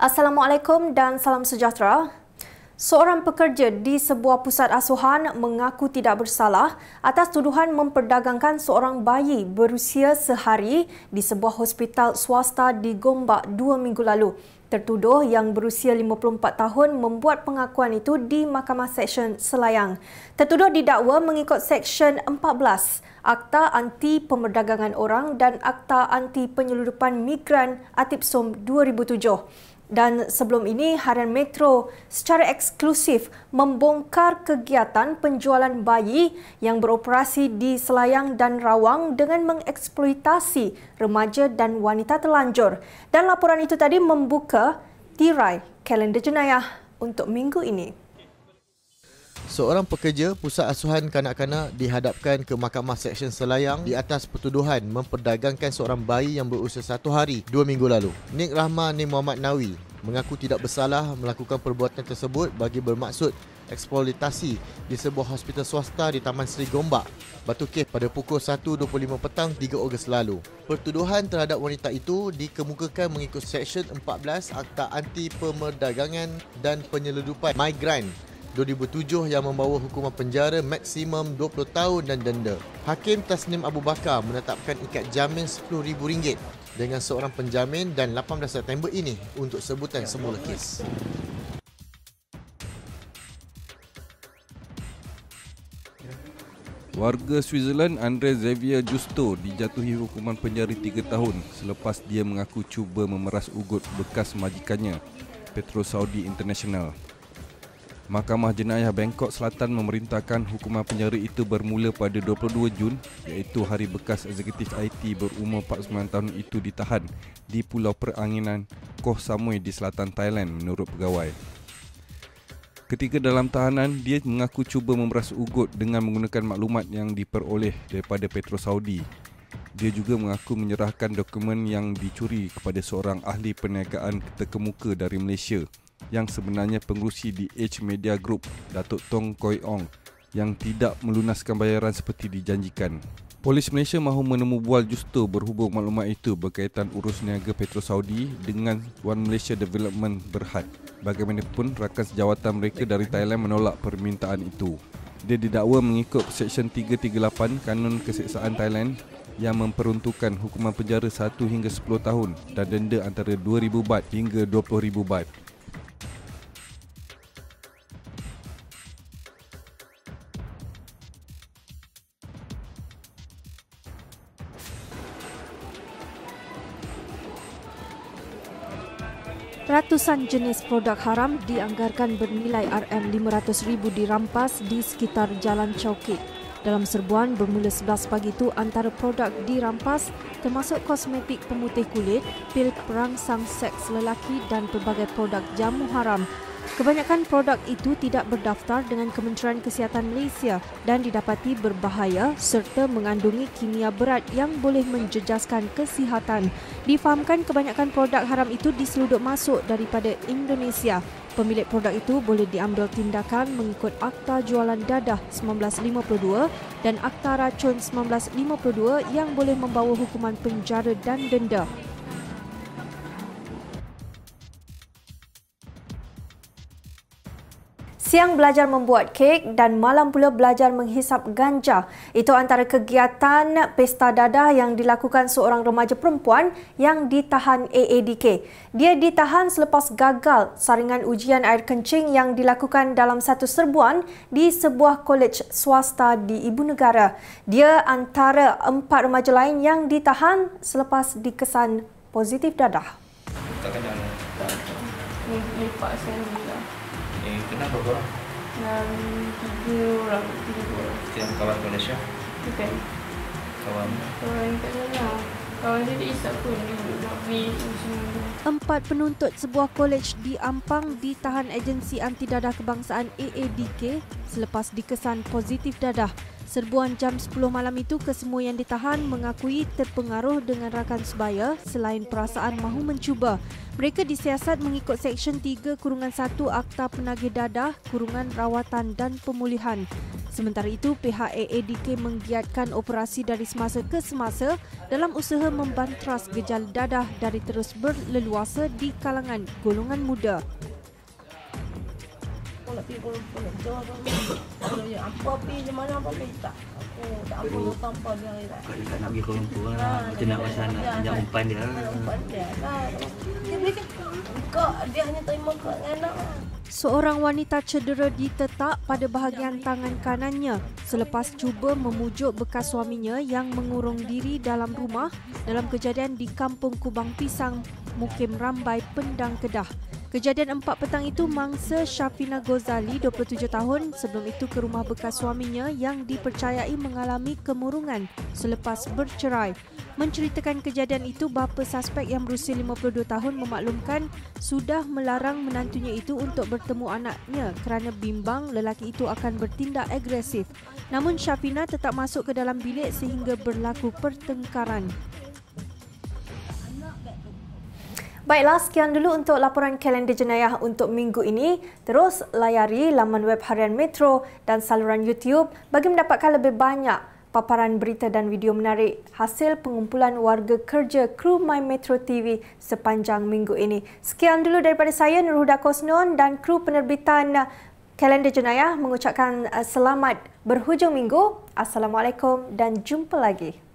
Assalamualaikum dan salam sejahtera. Seorang pekerja di sebuah pusat asuhan mengaku tidak bersalah atas tuduhan memperdagangkan seorang bayi berusia sehari di sebuah hospital swasta di Gombak dua minggu lalu. Tertuduh yang berusia 54 tahun membuat pengakuan itu di Mahkamah Seksyen Selayang. Tertuduh didakwa mengikut Seksyen 14 Akta Anti Pemerdagangan Orang dan Akta Anti Penyeludupan Migran Atipsom 2007. Dan sebelum ini, Harian Metro secara eksklusif membongkar kegiatan penjualan bayi yang beroperasi di Selayang dan Rawang dengan mengeksploitasi remaja dan wanita telanjur. Dan laporan itu tadi membuka tirai kalender jenayah untuk minggu ini. Seorang pekerja pusat asuhan kanak-kanak dihadapkan ke Mahkamah Seksyen Selayang di atas pertuduhan memperdagangkan seorang bayi yang berusia satu hari dua minggu lalu. Nik Rahman Nik Muhammad Nawi mengaku tidak bersalah melakukan perbuatan tersebut bagi bermaksud eksploitasi di sebuah hospital swasta di Taman Seri Gombak, Batu Cave pada pukul 1.25 petang 3 Ogos lalu. Pertuduhan terhadap wanita itu dikemukakan mengikut Seksyen 14 Akta Anti Pemerdagangan dan Penyeludupan Migran 2007 yang membawa hukuman penjara maksimum 20 tahun dan denda. Hakim Tasnim Abu Bakar menetapkan ikat jamin RM10,000 dengan seorang penjamin dan 18 September ini untuk sebutan semula kes. Warga Switzerland Andre Xavier Justo dijatuhi hukuman penjara 3 tahun selepas dia mengaku cuba memeras ugut bekas majikannya Petro Saudi International. Mahkamah Jenayah Bangkok Selatan memerintahkan hukuman penjara itu bermula pada 22 Jun iaitu hari bekas eksekutif IT berumur 49 tahun itu ditahan di Pulau Peranginan Koh Samui di selatan Thailand menurut pegawai. Ketika dalam tahanan, dia mengaku cuba memeras ugut dengan menggunakan maklumat yang diperoleh daripada Petro Saudi. Dia juga mengaku menyerahkan dokumen yang dicuri kepada seorang ahli perniagaan terkemuka dari Malaysia yang sebenarnya pengurusi di H Media Group, Datuk Tong Koi Ong yang tidak melunaskan bayaran seperti dijanjikan. Polis Malaysia mahu menemu bual justo berhubung maklumat itu berkaitan urus niaga Petro Saudi dengan One Malaysia Development Berhad. Bagaimanapun, rakan sejawatan mereka dari Thailand menolak permintaan itu. Dia didakwa mengikut Seksyen 338 Kanun Keseksaan Thailand yang memperuntukkan hukuman penjara 1 hingga 10 tahun dan denda antara 2,000 baht hingga 20,000 baht. Ratusan jenis produk haram dianggarkan bernilai RM500,000 dirampas di sekitar Jalan Chowkit. Dalam serbuan bermula 11 pagi itu, antara produk dirampas termasuk kosmetik pemutih kulit, pil perangsang seks lelaki dan pelbagai produk jamu haram Kebanyakan produk itu tidak berdaftar dengan Kementerian Kesihatan Malaysia dan didapati berbahaya serta mengandungi kimia berat yang boleh menjejaskan kesihatan. Difahamkan kebanyakan produk haram itu diseluduk masuk daripada Indonesia. Pemilik produk itu boleh diambil tindakan mengikut Akta Jualan Dadah 1952 dan Akta Racun 1952 yang boleh membawa hukuman penjara dan denda. Siang belajar membuat kek dan malam pula belajar menghisap ganja. Itu antara kegiatan pesta dadah yang dilakukan seorang remaja perempuan yang ditahan AADK. Dia ditahan selepas gagal saringan ujian air kencing yang dilakukan dalam satu serbuan di sebuah kolej swasta di ibu negara. Dia antara empat remaja lain yang ditahan selepas dikesan positif dadah. Tak. Ni, Pak Sandy Eh, kenapa korang? Dalam tiga orang, tiga orang. Yang kawan Malaysia? Bukan. Kawan? Kawan yang kat sana. Kawan dia isap pun dia duduk Nabi Empat penuntut sebuah kolej di Ampang ditahan agensi anti dadah kebangsaan AADK selepas dikesan positif dadah. Serbuan jam 10 malam itu kesemua yang ditahan mengakui terpengaruh dengan rakan sebaya selain perasaan mahu mencuba. Mereka disiasat mengikut Seksyen 3 Kurungan 1 Akta Penagih Dadah, Kurungan Rawatan dan Pemulihan. Sementara itu, pihak AADK menggiatkan operasi dari semasa ke semasa dalam usaha membantras gejala dadah dari terus berleluasa di kalangan golongan muda aku nak pergi Kuala Lumpur nak jawab apa dia apa pergi di mana apa pergi tak aku tak apa lu tanpa dia ni tak Kalau nak pergi Kuala Lumpur lah. Macam nak macam nak Jangan umpan dia umpan dia lah. Dia. Boleh kau dia hanya terima kau dengan anak. Seorang wanita cedera ditetak pada bahagian tangan kanannya selepas cuba memujuk bekas suaminya yang mengurung diri dalam rumah dalam kejadian di Kampung Kubang Pisang, Mukim Rambai, Pendang, Kedah. Kejadian empat petang itu mangsa Syafina Gozali, 27 tahun, sebelum itu ke rumah bekas suaminya yang dipercayai mengalami kemurungan selepas bercerai. Menceritakan kejadian itu, bapa suspek yang berusia 52 tahun memaklumkan sudah melarang menantunya itu untuk bertemu anaknya kerana bimbang lelaki itu akan bertindak agresif. Namun Syafina tetap masuk ke dalam bilik sehingga berlaku pertengkaran. Baiklah, sekian dulu untuk laporan kalender jenayah untuk minggu ini. Terus layari laman web harian Metro dan saluran YouTube bagi mendapatkan lebih banyak paparan berita dan video menarik hasil pengumpulan warga kerja kru My Metro TV sepanjang minggu ini. Sekian dulu daripada saya Nurhuda Kosnon dan kru penerbitan kalender jenayah mengucapkan uh, selamat berhujung minggu. Assalamualaikum dan jumpa lagi.